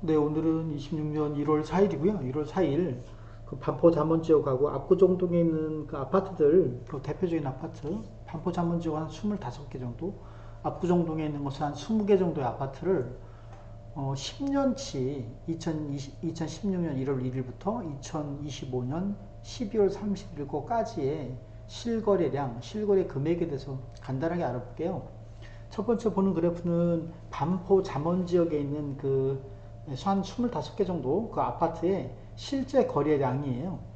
네, 오늘은 26년 1월 4일이고요. 1월 4일 그 반포 잠원 지역하고 압구정동에 있는 그 아파트들, 그 대표적인 아파트, 반포 잠원 지역 한 25개 정도, 압구정동에 있는 것은 한 20개 정도의 아파트를 어, 10년치 2020, 2016년 1월 1일부터 2025년 12월 31일까지의 실거래량, 실거래 금액에 대해서 간단하게 알아볼게요. 첫 번째 보는 그래프는 반포 잠원 지역에 있는 그 한 25개 정도 그 아파트의 실제 거래량이에요.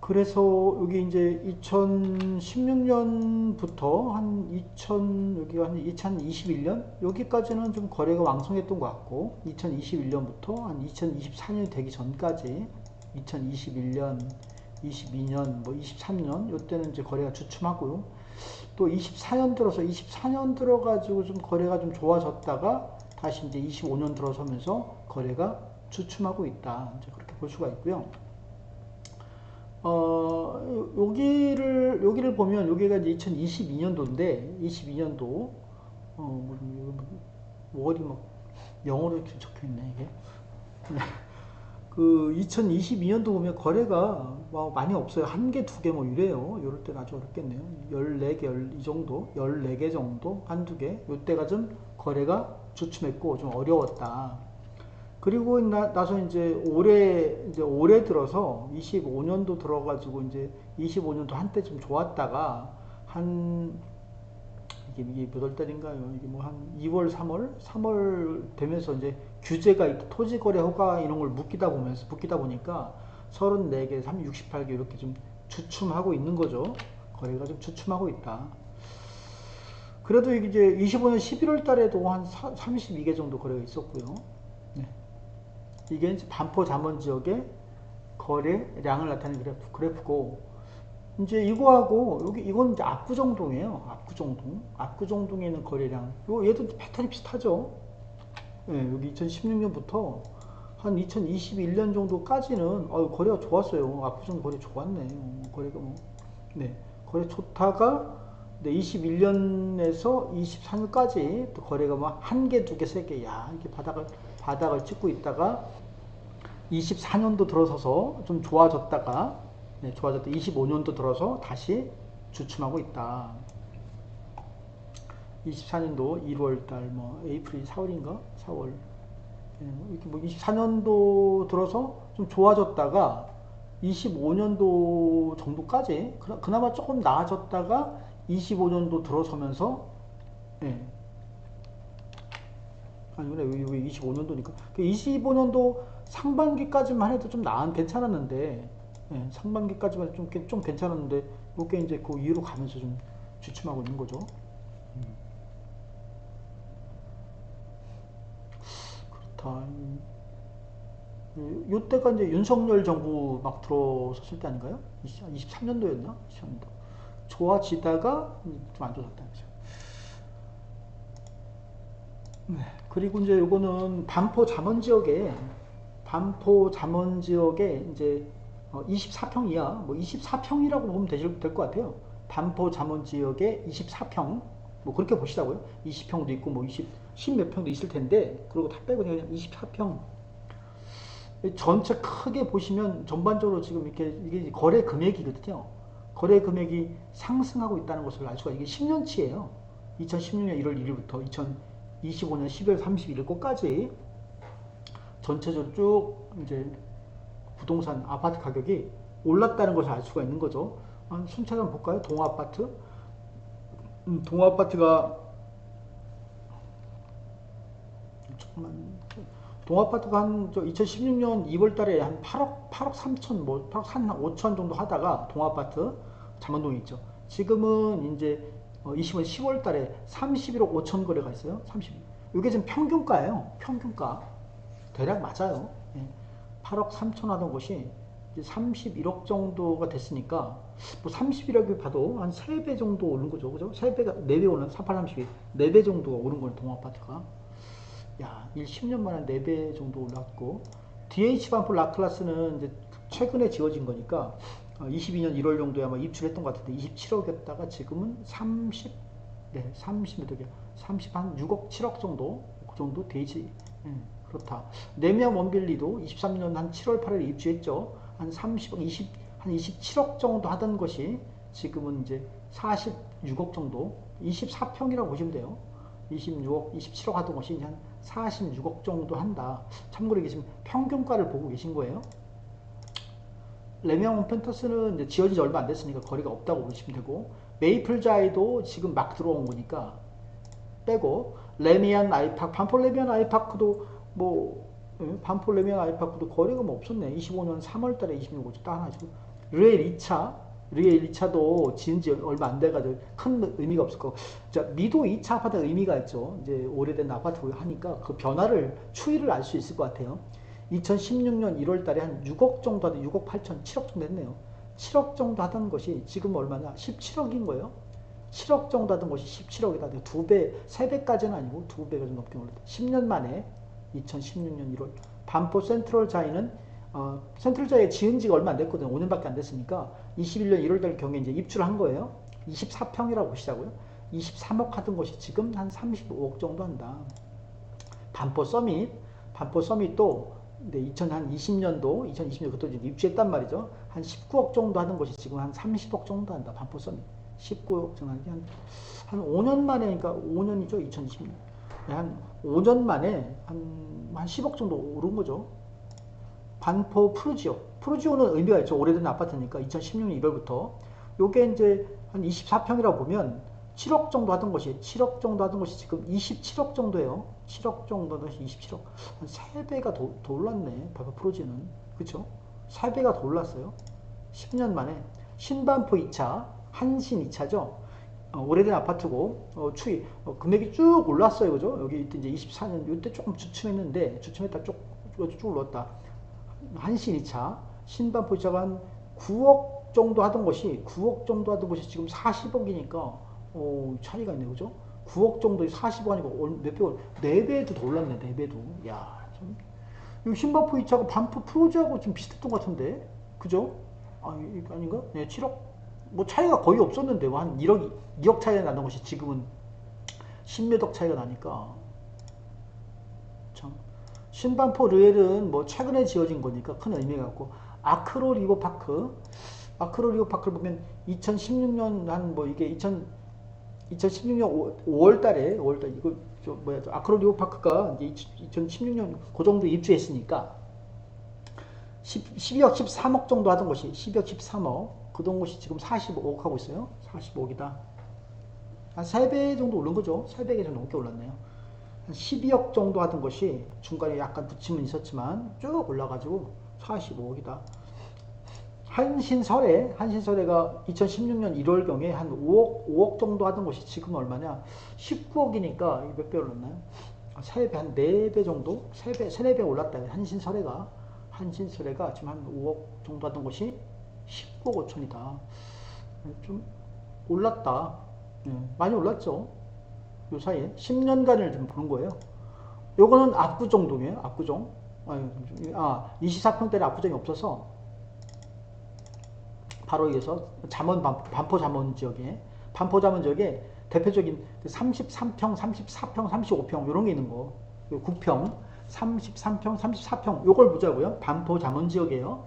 그래서 여기 이제 2016년부터 한 2000, 여기 한 2021년? 여기까지는 좀 거래가 왕성했던 것 같고, 2021년부터 한 2024년이 되기 전까지, 2021년, 22년, 뭐 23년, 요때는 이제 거래가 주춤하고요. 또 24년 들어서, 24년 들어가지고 좀 거래가 좀 좋아졌다가, 다시 이제 25년 들어서면서 거래가 주춤하고 있다. 이제 그렇게 볼 수가 있고요. 어, 여기를, 여기를 보면, 여기가 이제 2022년도인데, 22년도, 어, 월이 막, 영어로 이렇게 적혀 있네, 이게. 그, 2022년도 보면 거래가 뭐 많이 없어요. 한 개, 두 개 뭐 이래요. 이럴 때는 아주 어렵겠네요. 14개, 이 정도, 14개 정도, 한두 개. 요때가 좀 거래가 주춤했고, 좀 어려웠다. 그리고 나, 나서 이제 올해 이제 올해 들어서 25년도 들어가지고 이제 25년도 한때 좀 좋았다가 한 이게 이게 몇 월 달인가요? 이게 뭐 한 2월, 3월, 3월 되면서 이제 규제가 토지 거래 허가 이런 걸 묶이다 보면서 묶이다 보니까 34개, 3, 68개 이렇게 좀 주춤하고 있는 거죠. 거래가 좀 주춤하고 있다. 그래도 이제 25년 11월 달에도 한 32개 정도 거래가 있었고요. 네. 이게 이제 반포 잠원 지역의 거래량을 나타내는 그래프, 그래프고 이제 이거하고 여기 이건 이제 압구정동이에요. 압구정동. 압구정동에 있는 거래량. 요 얘도 패턴이 비슷하죠. 예, 여기 2016년부터 한 2021년 정도까지는 어, 거래가 좋았어요. 압구정 거래 좋았네. 어, 거래가 뭐 네. 거래 좋다가 네, 21년에서 24년까지 또 거래가 뭐 한 개, 두 개, 세 개, 야, 이렇게 바닥을, 바닥을 찍고 있다가 24년도 들어서서 좀 좋아졌다가, 네, 좋아졌다. 25년도 들어서 다시 주춤하고 있다. 24년도 1월 달, 뭐, 에이프릴 4월인가? 4월. 이렇게 뭐 24년도 들어서 좀 좋아졌다가 25년도 정도까지 그나마 조금 나아졌다가 25년도 들어서면서 예. 아니구나 여기 25년도니까 25년도 상반기까지만 해도 좀 나은 괜찮았는데 예, 상반기까지만 좀, 좀 괜찮았는데 이게 이제 그 이후로 가면서 좀 주춤하고 있는 거죠. 음. 그렇다. 요때가 이제 윤석열 정부 막 들어섰을 때 아닌가요? 23년도였나? 23년도. 좋아지다가 좀 안 좋아졌다는 거죠. 네. 그리고 이제 요거는 반포 잠원 지역에 반포 잠원 지역에 이제 24평 이하, 뭐 24평이라고 보면 될것 같아요. 반포 잠원 지역에 24평, 뭐 그렇게 보시라고요. 20평도 있고 뭐 20, 10몇 평도 있을 텐데, 그리고 다 빼고 그냥 24평. 전체 크게 보시면 전반적으로 지금 이렇게 이게 거래 금액이거든요. 거래 금액이 상승하고 있다는 것을 알 수가 이게 10년치예요. 2016년 1월 1일부터 2025년 12월 31일까지 전체적으로 쭉 이제 부동산 아파트 가격이 올랐다는 것을 알 수가 있는 거죠. 순차를 한번 볼까요? 동아파트. 음, 동아파트가 조금만 동아파트가 한 2016년 2월 달에 한 8억 8억 3천 뭐 8억 5천 정도 하다가 동아파트 잠원동에 있죠. 지금은 이제 20년 10월 달에 31억 5천 거래가 있어요. 30. 이게 지금 평균가예요. 평균가. 대략 맞아요. 8억 3천 하던 곳이 이제 31억 정도가 됐으니까 뭐 31억을 봐도 한 3배 정도 오른 거죠. 그죠? 3배가 4배 오른 48, 32. 4배 정도가 오른 거예요. 동아파트가. 야, 1 10년 만에 4배 정도 올랐고 DH 반포 라클라스는 이제 최근에 지어진 거니까 22년 1월 정도에 아마 입주했던 것 같은데 27억이었다가 지금은 30, 네, 30 몇 억이야. 30, 한 6억, 7억 정도, 그 정도 DH, 예, 그렇다. 레미안 원빌리도 23년 한 7월 8일에 입주했죠. 한 30억, 20, 한 27억 정도 하던 것이 지금은 이제 46억 정도, 24평이라고 보시면 돼요. 26억, 27억 하던 것이 이제 한 46억 정도 한다. 참고로 이게 지금 평균가를 보고 계신 거예요. 레미안 펜터스는 이제 지어진 지 얼마 안 됐으니까 거리가 없다고 보시면 되고 메이플자이도 지금 막 들어온 거니까 빼고 레미안 아이파크, 반폴 레미안 아이파크도 뭐 예, 반폴 레미안 아이파크도 거리가 뭐 없었네. 25년 3월달에 26억 딱 하나 지고 르엘 2차, 르엘 2차도 지은 지 얼마 안 돼가지고 큰 의미가 없을 거고 자 미도 2차 아파트 의미가 있죠. 이제 오래된 아파트 하니까 그 변화를 추이를 알 수 있을 것 같아요. 2016년 1월 달에 한 6억 정도 하던 6억 8천 7억 정도 했네요. 7억 정도 하던 것이 지금 얼마냐? 17억인 거예요. 7억 정도 하던 것이 17억이다. 두 배, 세 배까지는 아니고 두 배가 좀 넘게 올랐다. 10년 만에 2016년 1월 반포 센트럴 자이는 어, 센트럴 자이 지은 지가 얼마 안 됐거든요. 5년밖에 안 됐으니까 21년 1월 달 경에 이제 입주를 한 거예요. 24평이라고 보시자고요. 23억 하던 것이 지금 한 35억 정도 한다. 반포 서밋, 반포 서밋도 네, 2020년도, 2020년 그것도 이제 입주했단 말이죠. 한 19억 정도 하던 것이 지금 한 30억 정도 한다. 반포 서밋. 19억 정도 하는 한, 한 5년 만에, 그러니까 5년이죠. 2020년. 한 5년 만에 한, 한 10억 정도 오른 거죠. 반포 프루지오. 프루지오는 의미가 있죠. 오래된 아파트니까 2016년 2월부터. 요게 이제 한 24평이라고 보면 7억 정도 하던 것이 7억 정도 하던 것이 지금 27억 정도예요. 7억 정도는 27억. 한 3배가 더, 더 올랐네. 반포 프루지는. 그쵸? 3배가 더 올랐어요. 10년 만에. 신반포 2차, 한신 2차죠. 어, 오래된 아파트고 어, 추이 어, 금액이 쭉 올랐어요, 그죠? 여기 이때 이제 24년 이때 조금 주춤했는데 주춤했다 쭉, 쭉, 쭉 올랐다. 한신 2차, 신반포 2차가 한 9억 정도 하던 것이 9억 정도 하던 것이 지금 40억이니까 어, 차이가 있네, 그죠? 9억 정도 40억 아니고 몇 배, 4배도 더 올랐네, 4배도. 야, 참. 이 신반포 2차가 반포 프로즈하고 좀 비슷했던 것 같은데, 그죠? 아, 아닌가? 네, 7억. 뭐 차이가 거의 없었는데 뭐 한 1억 2억 차이가 나는 것이 지금은 10몇억 차이가 나니까 참 신반포 르엘은 뭐 최근에 지어진 거니까 큰 의미가 없고 아크로 리버 파크 아크로 리버 파크를 보면 2016년 한 뭐 이게 2000 2016년 5, 월 달에 5월 달 이거 저 뭐야 저 아크로 리버 파크가 이제 2016년 그 정도 입주했으니까 10, 12억 13억 정도 하던 것이 12억 13억 그동 것이 지금 45억 하고 있어요. 45억이다. 한 3배 정도 오른 거죠. 3배 좀 넘게 올랐네요. 한 12억 정도 하던 것이 중간에 약간 붙임은 있었지만 쭉 올라가지고 45억이다. 한신설에, 한신설에가 2016년 1월경에 한 5억, 5억 정도 하던 것이 지금 얼마냐? 19억이니까 몇 배 올랐나요? 3배, 한 4배 정도? 3배, 3, 4배 올랐다. 한신설에가. 한신설에가 지금 한 5억 정도 하던 것이 19억 5천이다. 좀 올랐다. 예, 많이 올랐죠. 요 사이에 10년간을 좀 보는 거예요. 요거는 압구정동이에요. 압구정. 아, 24평대는 압구정이 없어서 바로 여기서 잠원 반포, 잠원 지역에 반포 잠원 지역에 대표적인 33평, 34평, 35평 이런 게 있는 거. 9평, 33평, 34평 요걸 보자고요. 반포 잠원 지역이에요.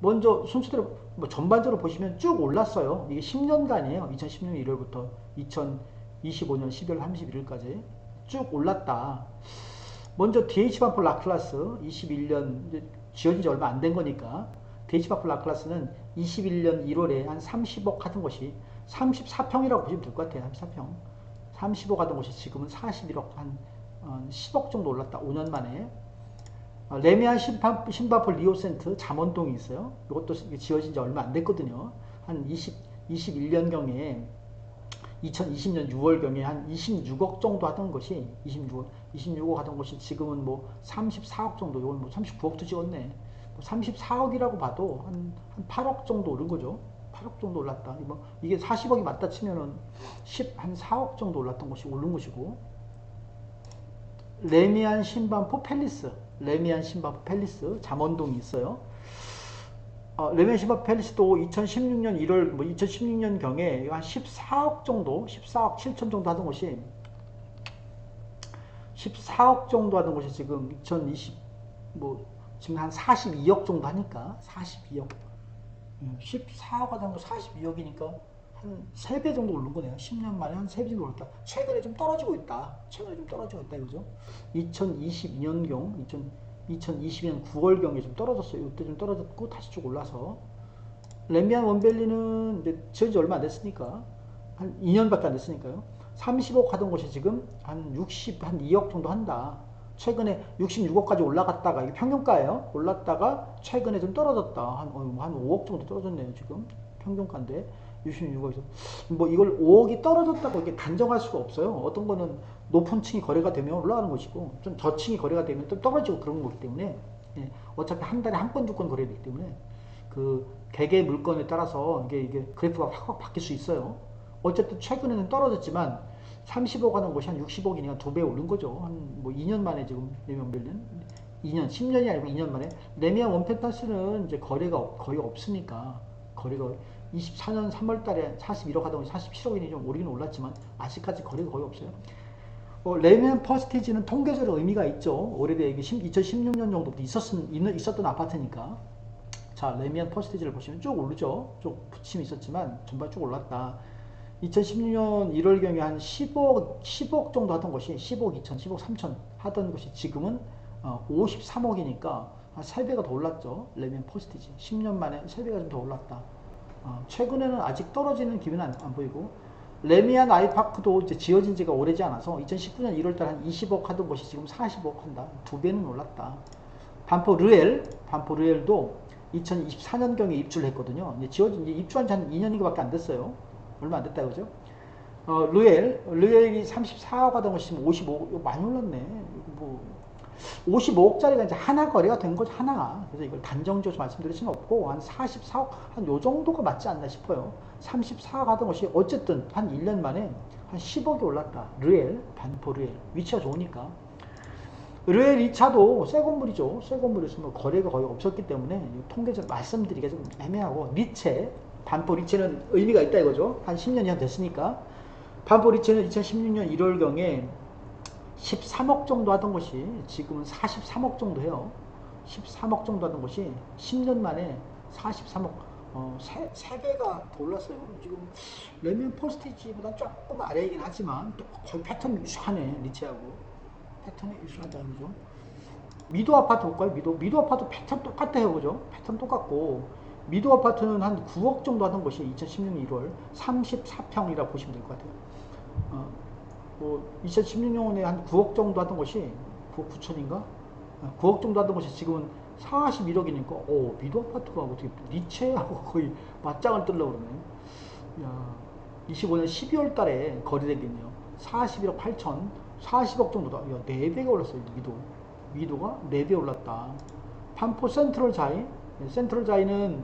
먼저 순서대로 뭐 전반적으로 보시면 쭉 올랐어요. 이게 10년간이에요. 2016년 1월부터 2025년 12월 31일까지 쭉 올랐다. 먼저 DH 반포 라클라스 21년 이제 지어진 지 얼마 안 된 거니까 DH 반포 라클라스는 21년 1월에 한 30억 하던 것이 34평이라고 보시면 될 것 같아요. 34평. 30억 하던 것이 지금은 41억 한 어, 10억 정도 올랐다. 5년 만에. 어, 레미안 신바포 리오센트 잠원동이 있어요. 이것도 지어진 지 얼마 안 됐거든요. 한 20, 21년경에 2020년 6월경에 한 26억 정도 하던 것이 26억, 26억 하던 것이 지금은 뭐 34억 정도, 이건 뭐 39억도 찍었네. 뭐 34억이라고 봐도 한, 한 8억 정도 오른 거죠. 8억 정도 올랐다. 뭐 이게 40억이 맞다 치면은 10, 한 4억 정도 올랐던 것이 오른 것이고. 레미안 신반포 팰리스, 레미안 신반포 팰리스 잠원동이 있어요. 어, 레미안 신반포 팰리스도 2016년 1월, 뭐 2016년 경에 한 14억 정도, 14억 7천 정도 하던 것이 14억 정도 하는 곳이 지금 2020 뭐 지금 한 42억 정도 하니까 42억 14억 하던 거 42억이니까 한 3배 정도 오른 거네요. 10년 만에 한 3배 정도 올랐다. 최근에 좀 떨어지고 있다. 최근에 좀 떨어지고 있다. 그죠? 2022년경, 2000, 2022년 9월경에 좀 떨어졌어요. 이때 좀 떨어졌고 다시 쭉 올라서 램비안 원밸리는 이제 지어지 얼마 안 됐으니까 한 2년밖에 안 됐으니까요. 30억 하던 곳이 지금 한 60, 한 2억 정도 한다. 최근에 66억까지 올라갔다가 이게 평균가예요. 올랐다가 최근에 좀 떨어졌다. 한, 어, 한 5억 정도 떨어졌네요. 지금 평균가인데 66억에서 뭐 이걸 5억이 떨어졌다고 이렇게 단정할 수가 없어요. 어떤 거는 높은 층이 거래가 되면 올라가는 것이고 좀 저층이 거래가 되면 또 떨어지고 그런 거기 때문에 예, 어차피 한 달에 한 건 두 건 거래되기 때문에 그 개개 물건에 따라서 이게 이게 그래프가 확확 바뀔 수 있어요. 어쨌든 최근에는 떨어졌지만 30억 하는 곳이 한 60억이니까 두 배 오른 거죠. 한 뭐 2년 만에 지금 레미안 벨린 2년 10년이 아니고 2년 만에 레미안 원펜타스는 이제 거래가 없- 거의 없으니까 거래가 24년 3월 달에 41억 하던 것이 47억이니 좀 오르긴 올랐지만 아직까지 거래가 거의 없어요. 어, 레미안 퍼스티지는 통계적으로 의미가 있죠. 오래돼 이게 2016년 정도부터 있었은, 있었던 아파트니까. 자, 레미안 퍼스티지를 보시면 쭉 오르죠. 쭉 부침이 있었지만 전반 쭉 올랐다. 2016년 1월경에 한 10억, 10억 정도 하던 것이 10억 2천, 10억 3천 하던 것이 지금은 어, 53억이니까 한 3배가 더 올랐죠. 레미안 퍼스티지. 10년 만에 3배가 좀 더 올랐다. 어, 최근에는 아직 떨어지는 기미는 안, 안 보이고 레미안 아이파크도 이제 지어진 지가 오래지 않아서 2019년 1월달 한 20억 하던 것이 지금 40억 한다. 두 배는 올랐다. 반포 르엘, 반포 르엘도 2024년경에 입주를 했거든요. 지어진 지 입주한 지 한 2년인가밖에 안 됐어요. 얼마 안 됐다 그죠? 어, 르엘, 르엘이 34억 하던 것이 지금 55억, 이거 많이 올랐네. 뭐 55억짜리가 이제 하나 거래가 된 거죠, 하나. 그래서 이걸 단정지어서 말씀드릴 수는 없고, 한 44억, 한 요 정도가 맞지 않나 싶어요. 34억 하던 것이 어쨌든 한 1년 만에 한 10억이 올랐다. 르엘, 반포 르엘. 위치가 좋으니까. 르엘 2차도 새 건물이죠. 새뭐 거래가 거의 없었기 때문에 통계적 말씀드리기가 좀 애매하고, 리체, 반포 리체는 의미가 있다 이거죠. 한 10년 이상 됐으니까. 반포 리체는 2016년 1월경에 13억 정도 하던 것이 지금은 43억 정도 해요. 13억 정도 하던 것이 10년 만에 43억, 어, 세, 세 배가 더 올랐어요. 지금 레미안 퍼스티지보다 조금 아래이긴 하지만 또 거의 패턴이 유사하네, 리치하고. 패턴이 유사하다, 그죠? 미도 아파트 볼까요? 미도. 미도 아파트 패턴 똑같아요, 그죠? 패턴 똑같고. 미도 아파트는 한 9억 정도 하던 것이 2016년 1월 34평이라 보시면 될 것 같아요. 어, 뭐 2016년에 한 9억 정도 하던 것이 9억 9천인가? 9억 정도 하던 것이 지금은 41억이니까 오 미도 아파트가 어떻게 리체하고 거의 맞짱을 뜨려고 그러네. 야, 25년 12월 달에 거래되겠네요. 41억 8천, 40억 정도다. 야, 4배가 올랐어요, 미도. 미도가 4배 올랐다. 반포 센트럴 자이, 네, 센트럴 자이는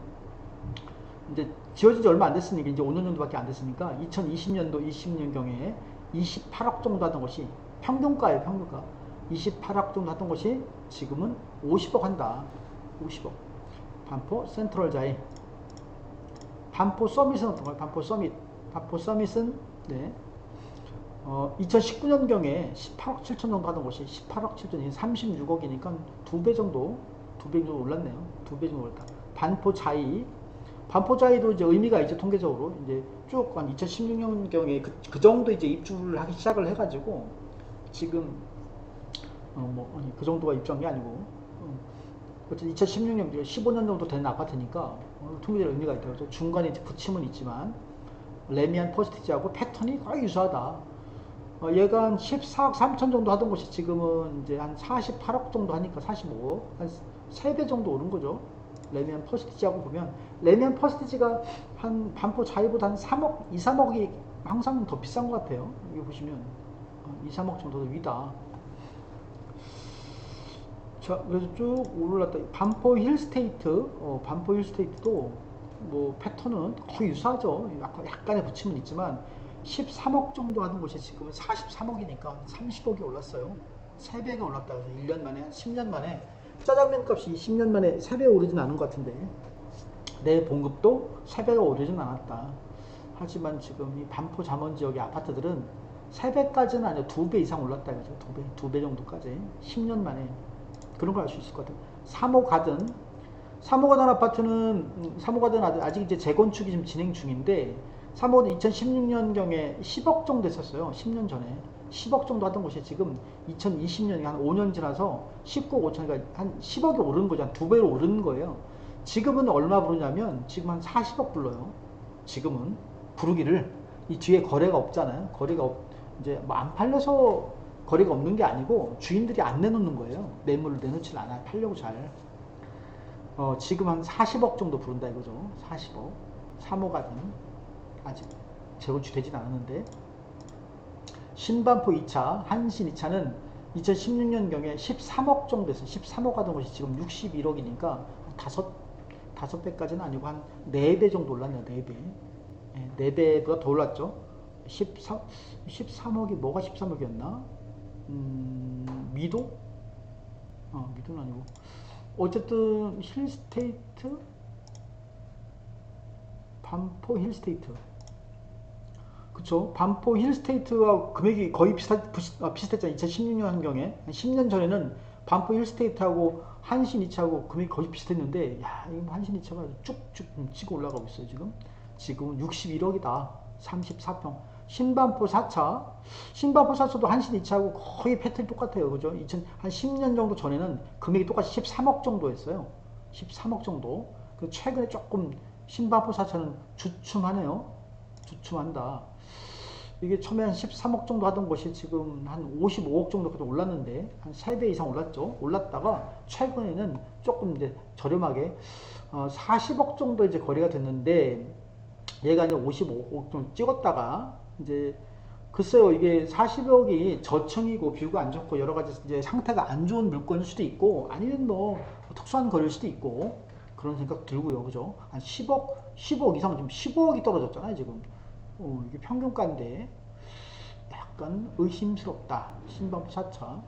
이제 지어진 지 얼마 안 됐으니까 이제 5년 정도밖에 안 됐으니까 2020년도 20년경에 28억 정도 하던 것이 평균가예요 평균가. 28억 정도 하던 것이 지금은 50억 한다. 50억. 반포 센트럴 자이. 반포 서밋은 어떤가요? 반포 서밋. 반포 서밋은 네. 어, 2019년경에 18억 7천 정도 하던 것이 18억 7천이 36억이니까 두 배 정도 두 배 정도 올랐네요. 두 배 정도 올랐다. 반포 자이 반포자이도 이제 의미가 있죠 통계적으로 이제 쭉 한 2016년 경에 그, 그 정도 이제 입주를 하기 시작을 해가지고 지금 어 뭐 아니 그 정도가 입주한 게 아니고 어, 어쨌든 2016년 15년 정도 된 아파트니까 어, 통계적 의미가 있다 그래서 중간에 이제 붙임은 있지만 레미안 퍼스티지하고 패턴이 거의 유사하다. 어, 얘가 한 14억 3천 정도 하던 것이 지금은 이제 한 48억 정도 하니까 45억 한 3배 정도 오른 거죠. 레미안 퍼스티지하고 보면 레미안 퍼스티지가 한 반포 자이보다 한 3억, 2, 3억이 항상 더 비싼 것 같아요. 여기 보시면 어, 2, 3억 정도 더 위다. 자, 그래서 쭉 올랐다. 반포 힐스테이트, 어, 반포 힐스테이트도 뭐 패턴은 거의 유사하죠. 약간 약간의 붙임은 있지만 13억 정도 하는 곳이 지금은 43억이니까 30억이 올랐어요. 3배가 올랐다. 그래서 1년 만에, 10년 만에 짜장면 값이 10년 만에 3배 오르진 않은 것 같은데 내 봉급도 3배가 오르진 않았다. 하지만 지금 이 반포 잠원 지역의 아파트들은 3배까지는 아니고 2배 이상 올랐다 이거죠. 2배, 2배 정도까지. 10년 만에. 그런 걸 알 수 있을 것 같아요. 3호 가든, 3호 가든 아파트는, 음, 3호 가든 아직- 이제 재건축이 좀 진행 중인데, 3호는 2016년경에 10억 정도 했었어요. 10년 전에. 10억 정도 하던 곳이 지금 2020년이 한 5년 지나서 19억 5천, 그러니까 한 10억이 오른 거죠. 한 두 배로 오른 거예요. 지금은 얼마 부르냐면, 지금 한 40억 불러요. 지금은. 부르기를. 이 뒤에 거래가 없잖아요. 거래가 없, 이제 뭐 안 팔려서 거래가 없는 게 아니고 주인들이 안 내놓는 거예요. 매물을 내놓질 않아요. 팔려고 잘. 어, 지금 한 40억 정도 부른다 이거죠. 40억. 3호가든 아직 재건축 되진 않았는데 신반포 2차, 한신 2차는 2016년경에 13억 정도 했어요. 13억 하던 것이 지금 61억이니까 한 다섯 다섯 배까지는 아니고 한 4배 정도 올랐네요. 4배. 네, 4배보다 더 올랐죠. 13, 13억이 뭐가 13억이었나? 음, 미도? 어, 미도는 아니고. 어쨌든 힐스테이트? 반포 힐스테이트. 그쵸. 반포 힐스테이트와 금액이 거의 비슷, 비슷, 아, 비슷했잖아요. 2016년 경에. 한 10년 전에는 반포 힐스테이트하고 한신 2차하고 금액이 거의 비슷했는데, 야, 이 한신 2차가 쭉쭉 치고 올라가고 있어요, 지금. 지금은 61억이다. 34평. 신반포 4차. 신반포 4차도 한신 2차하고 거의 패턴이 똑같아요. 그죠? 2000, 한 10년 정도 전에는 금액이 똑같이 13억 정도 했어요. 13억 정도. 그 최근에 조금 신반포 4차는 주춤하네요. 주춤한다. 이게 처음에 한 13억 정도 하던 것이 지금 한 55억 정도까지 올랐는데 한 3배 이상 올랐죠. 올랐다가 최근에는 조금 이제 저렴하게 어 40억 정도 이제 거래가 됐는데 얘가 이제 55억 좀 찍었다가 이제 글쎄요 이게 40억이 저층이고 뷰가 안 좋고 여러 가지 이제 상태가 안 좋은 물건일 수도 있고 아니면 뭐 특수한 거래일 수도 있고 그런 생각 들고요. 그죠? 한 10억 10억 이상 지금 15억이 떨어졌잖아요 지금 어, 이게 평균가인데 약간 의심스럽다. 신반포 4차.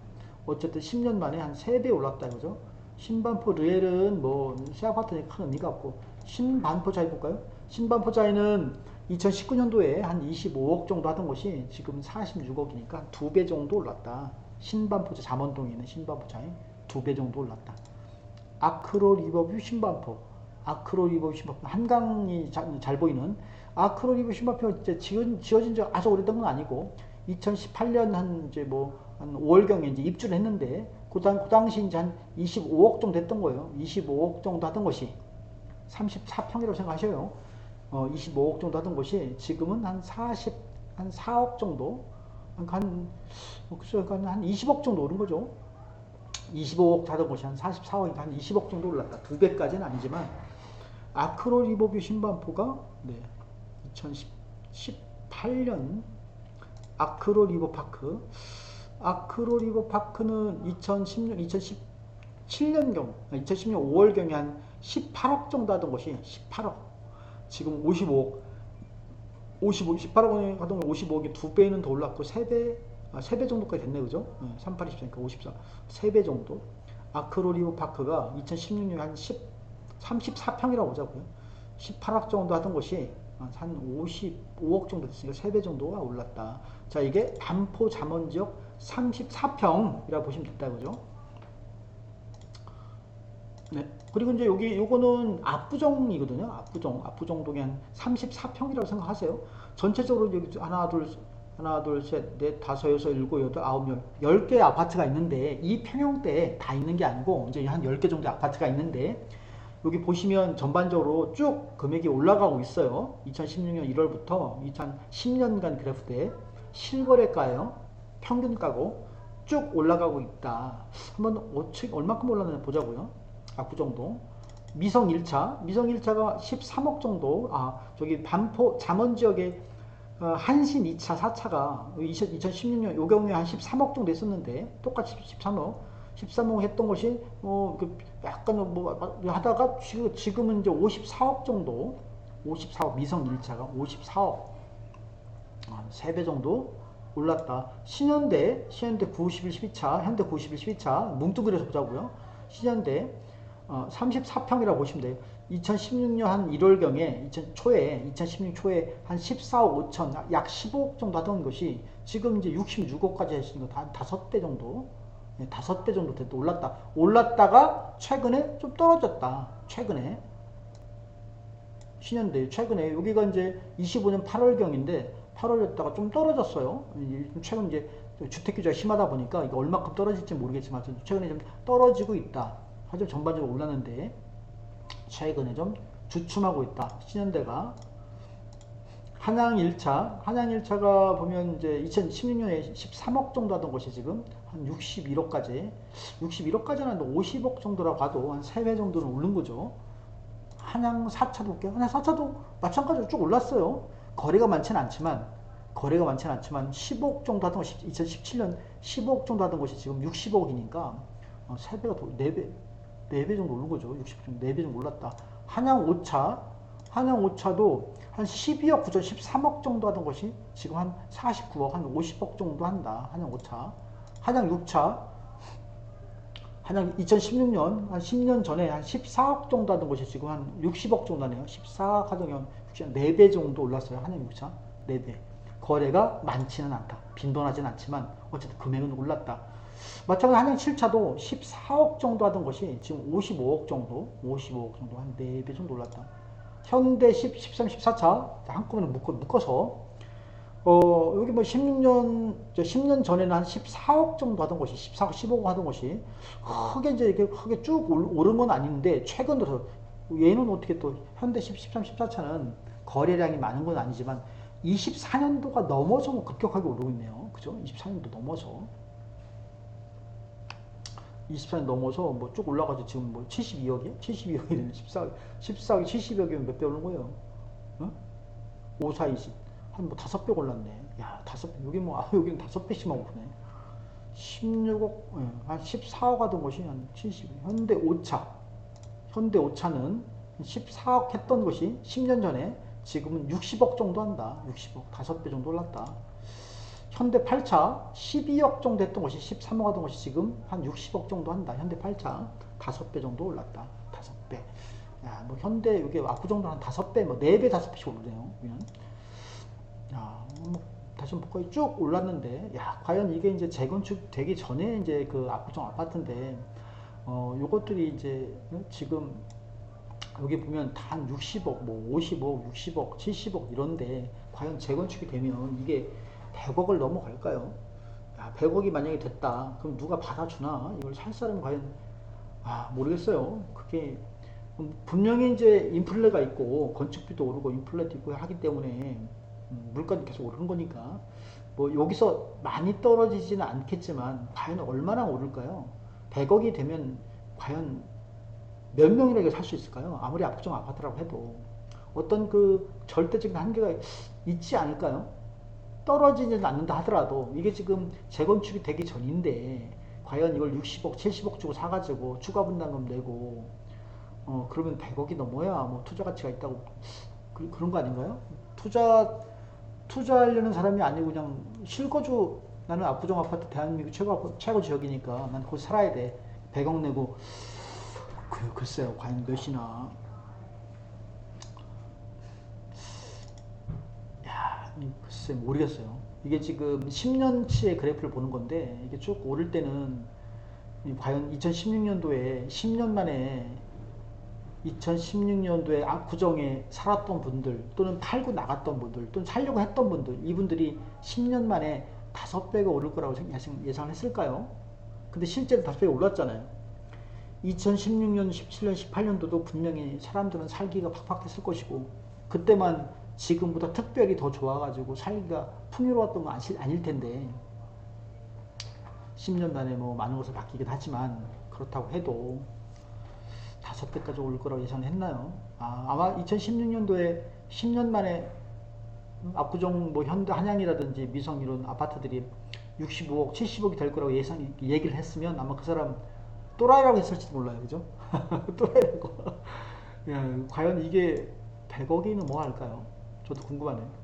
어쨌든 10년 만에 한 3배 올랐다 이거죠? 신반포 르엘은 뭐 시아파트니까 큰 의미가 없고. 신반포자이 볼까요? 신반포자이는 2019년도에 한 25억 정도 하던 것이 지금 46억이니까 두 배 정도 올랐다. 신반포자 잠원동에 있는 신반포자이 두배 정도 올랐다. 아크로 리버뷰 신반포, 아크로 리버뷰 신반포 한강이 자, 잘 보이는 아크로 리버뷰 신반포 이제 지은, 지어진 지 아주 오래된 건 아니고 2018년 한 이제 뭐한 5월경에 이제 입주를 했는데 그, 당, 그 당시 이제 한 25억 정도 됐던 거예요. 25억 정도 하던 것이 34평이라고 생각하셔요. 어, 25억 정도 하던 곳이 지금은 한 40, 한 4억 정도, 한, 한, 어, 글쎄요, 한, 한 20억 정도 오른 거죠. 25억 하던 곳이 한 44억이니까 한 20억 정도 올랐다. 두 배까지는 아니지만, 아크로 리버뷰 신반포가, 네, 2018년 아크로 리버파크, 아크로 리버파크는 2010년, 2017년경, 2010년 5월경에 한 18억 정도 하던 것이 18억. 지금 55억, 55, 18억 원에 하던 거 55억이 두 배는 더 올랐고 세 배, 아, 세배 정도까지 됐네, 그죠? 네, 38, 24니까 54, 세배 정도. 아크로리브 파크가 2016년에 한 10, 34평이라고 보자고요. 18억 정도 하던 것이 한 55억 정도 됐으니까 세배 정도가 올랐다. 자, 이게 반포 잠원 지역 34평이라고 보시면 된다, 그죠? 네. 그리고 이제 여기 요거는 압구정이거든요. 압구정. 압구정동에 한 34평이라고 생각하세요. 전체적으로 여기 하나 둘 하나 둘 셋 넷 다섯 여섯 일곱 여덟 아홉 열 10개 아파트가 있는데 이 평형대에 다 있는 게 아니고 이제 한 10개 정도 아파트가 있는데 여기 보시면 전반적으로 쭉 금액이 올라가고 있어요. 2016년 1월부터 2010년간 그래프대 실거래가예요. 평균가고 쭉 올라가고 있다. 한번 어떻게 얼마큼 올랐나 보자고요. 압구정동 미성 1차 미성 1차가 13억 정도 아 저기 반포 잠원 지역에 어, 한신 2차 4차가 20, 2016년 요 경우에 한 13억 정도 했었는데 똑같이 13억 13억 했던 것이 어, 그 약간 뭐 하다가 지금, 지금은 이제 54억 정도 54억 미성 1차가 54억 아, 3배 정도 올랐다 신현대 신현대 91 12차 현대 91 12차 뭉뚱그려서 보자고요 신현대 어, 34평이라고 보시면 돼요. 2016년 한 1월경에 2000 초에 2016 초에 한 14억 5천 약 15억 정도 하던 것이 지금 이제 66억까지 하시는 거한 다섯 배 정도 예, 다섯 배 정도 됐다. 올랐다. 올랐다가 최근에 좀 떨어졌다. 최근에. 신현대 최근에. 여기가 이제 25년 8월경인데 8월이었다가 좀 떨어졌어요. 최근 이제 주택 규제가 심하다 보니까 이게 얼마큼 떨어질지 모르겠지만 좀 최근에 좀 떨어지고 있다. 하지만 전반적으로 올랐는데 최근에 좀 주춤하고 있다. 신현대가. 한양 1차, 한양 1차가 보면 이제 2016년에 13억 정도 하던 것이 지금 한 61억까지, 61억까지는 아닌데 50억 정도라고 봐도 한 3배 정도는 오른 거죠. 한양 4차도 볼게요. 한양 4차도 마찬가지로 쭉 올랐어요. 거래가 많지는 않지만, 거래가 많지는 않지만 10억 정도 하던 것이 2017년 15억 정도 하던 것이 지금 60억이니까 어, 3배가 더, 4배, 4배 정도 오른 거죠. 60억 정도, 4배 정도 올랐다. 한양 5차, 한양 5차도 한 12억 9천 13억 정도 하던 것이 지금 한 49억, 한 50억 정도 한다. 한양 5차. 한양 6차, 한양 2016년, 한 10년 전에 한 14억 정도 하던 것이 지금 한 60억 정도 하네요. 14억 하던 경 4배 정도 올랐어요. 한양 6차. 4배. 거래가 많지는 않다. 빈번하진 않지만 어쨌든 금액은 올랐다. 마찬가지로 한양 7차도 14억 정도 하던 것이 지금 55억 정도, 55억 정도 한 4배 정도 올랐다. 현대 10, 13, 14차 한꺼번에 묶어, 묶어서 어, 여기 뭐 16년, 저 10년 전에는 한 14억 정도 하던 것이 14억, 15억 하던 것이 크게 이제 이렇게 크게 쭉 올- 오른 건 아닌데 최근 들어서 얘는 어떻게 또 현대 10, 13, 14차는 거래량이 많은 건 아니지만 24년도가 넘어서 뭐 급격하게 오르고 있네요. 그죠? 24년도 넘어서. 24년 넘어서 뭐 쭉 올라가서 지금 뭐 72억이요? 72억이 되는 14, 14억이 70억이면 몇 배 오른 거예요? 어? 5, 4, 20. 한 뭐 다섯 배 올랐네. 야, 다섯 배. 여기 뭐, 아, 여기는 다섯 배씩만 오르네. 16억, 예, 한 14억 하던 것이 한 70. 현대 5차. 현대 5차는 14억 했던 것이 10년 전에 지금은 60억 정도 한다. 60억. 다섯 배 정도 올랐다. 현대 8차 12억 정도 했던 것이 13억 하던 것이 지금 한 60억 정도 한다. 현대 8차 다섯 배 정도 올랐다. 다섯 배. 야, 뭐 현대 이게 압구정도 한 다섯 배, 뭐 네 배, 다섯 배씩 오르네요. 야, 뭐 다시 한번? 쭉 올랐는데, 야, 과연 이게 이제 재건축 되기 전에 이제 그 압구정 아파트인데, 어, 요것들이 이제 지금 여기 보면 다한 60억, 뭐 55억, 60억, 70억 이런데 과연 재건축이 되면 이게 100억을 넘어갈까요? 야, 100억이 만약에 됐다. 그럼 누가 받아주나? 이걸 살 사람은 과연 아, 모르겠어요. 그게 음, 분명히 이제 인플레가 있고 건축비도 오르고 인플레도 있고 하기 때문에 음, 물가도 계속 오르는 거니까 뭐 여기서 많이 떨어지지는 않겠지만 과연 얼마나 오를까요? 100억이 되면 과연 몇 명이나 살수 있을까요? 아무리 압구정 아파트라고 해도 어떤 그 절대적인 한계가 있지 않을까요? 떨어지지는 않는다 하더라도 이게 지금 재건축이 되기 전인데 과연 이걸 60억, 70억 주고 사가지고 추가 분담금 내고 어 그러면 100억이 넘어야 뭐 투자 가치가 있다고 그, 그런 거 아닌가요? 투자 투자하려는 사람이 아니고 그냥 실거주 나는 압구정 아파트 대한민국 최고 최고 지역이니까 난 거기 살아야 돼. 100억 내고. 그, 글쎄요 과연 몇이나. 야, 이 글쎄 모르겠어요. 이게 지금 10년치의 그래프를 보는 건데 이게 쭉 오를 때는 이 과연 2016년도에 10년 만에 2016년도에 압구정에 살았던 분들 또는 팔고 나갔던 분들 또는 살려고 했던 분들 이분들이 10년 만에 다섯 배가 오를 거라고 예상을 했을까요? 근데 실제로 다섯 배가 올랐잖아요. 2016년, 17년, 18년도도 분명히 사람들은 살기가 팍팍했을 것이고 그때만 지금보다 특별히 더 좋아가지고 살기가 풍요로웠던 건 아닐 텐데 10년 만에 뭐 많은 것을 바뀌긴 하지만 그렇다고 해도 다섯 배까지 올 거라고 예상을 했나요? 아, 아마 2016년도에 10년 만에 압구정 뭐 현대 한양이라든지 미성 이런 아파트들이 65억, 70억이 될 거라고 예상 얘기를 했으면 아마 그 사람 또라이라고 했을지도 몰라요, 그죠? 또라이라고. 야, 과연 이게 100억이면 뭐 할까요? 저도 궁금하네요.